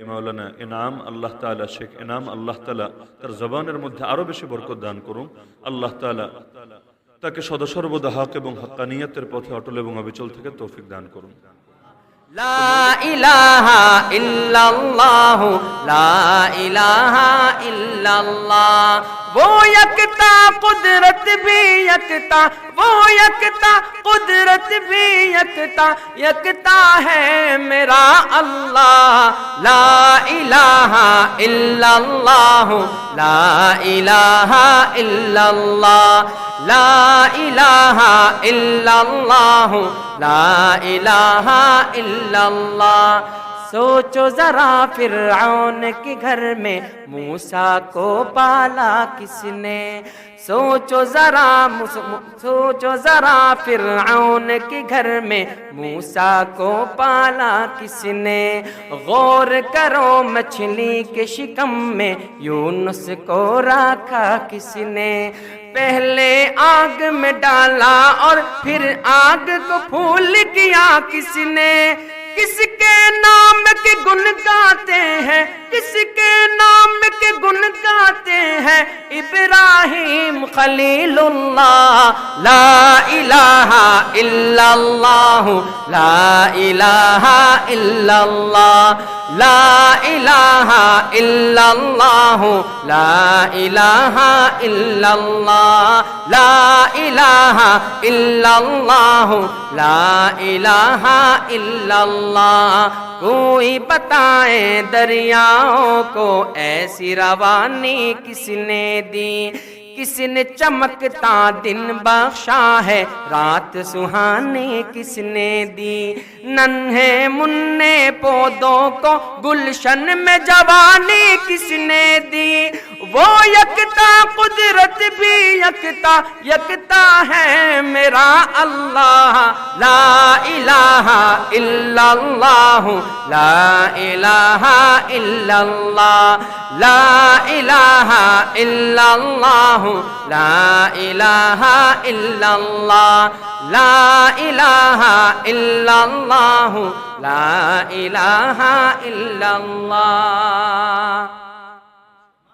এই মাওলানা ইনাম আল্লাহ তালা শেখ ইনাম আল্লাহ তালা তার জবানের মধ্যে আরও বেশি বরকত দান করুন। আল্লাহ তালা তাকে সদসর্বদা হক এবং হকানিয়াতের পথে অটল এবং অবিচল থেকে তৌফিক দান করুন। لا الہ الا اللہ وہ یکتا قدرت بھی یکتا وہ یکتا قدرت بھی یکتا یکتا ہے میرا اللہ لا الہ الا اللہ لا الہ الا اللہ لا الہ الا اللہ لا الہ الا اللہ سوچو ذرا فرعون کے گھر میں موسا کو پالا کس نے؟ سوچو ذرا سوچو ذرا فرعون کے گھر میں موسا کو پالا کس نے؟ غور کرو مچھلی کے شکم میں یونس کو راکھا کس نے؟ پہلے آگ میں ڈالا اور پھر آگ کو پھول کیا کس نے؟ किसके नाम के गुण गाते हैं? किसके नाम के गुण गाते हैं इब्राहिम खलीलुल्लाह ला इलाहा इल्लल्लाह ला इलाहा इल्लल्लाह ला इलाहा इल्लल्लाह ला इलाहा इल्लल्लाह ला इलाहा इल्लल्लाह ला इलाहा इल्लल्लाह कोई बताए दरियाओं को ऐसी रवानी किसने दी? किसने चमकता दिन बख्शा है? रात सुहानी किसने दी? नन्हे मुन्ने पौधों को गुलशन में जवानी किसने दी? वो यकता भी यकता यकता है मेरा अल्लाह ला इलाहा इल्लल्लाह ला इलाहा इल्लल्लाह ला इलाहा इल्लल्लाह ला इलाहा इल्लल्लाह ला इलाहा इल्लल्लाह ला इलाहा इल्लल्लाह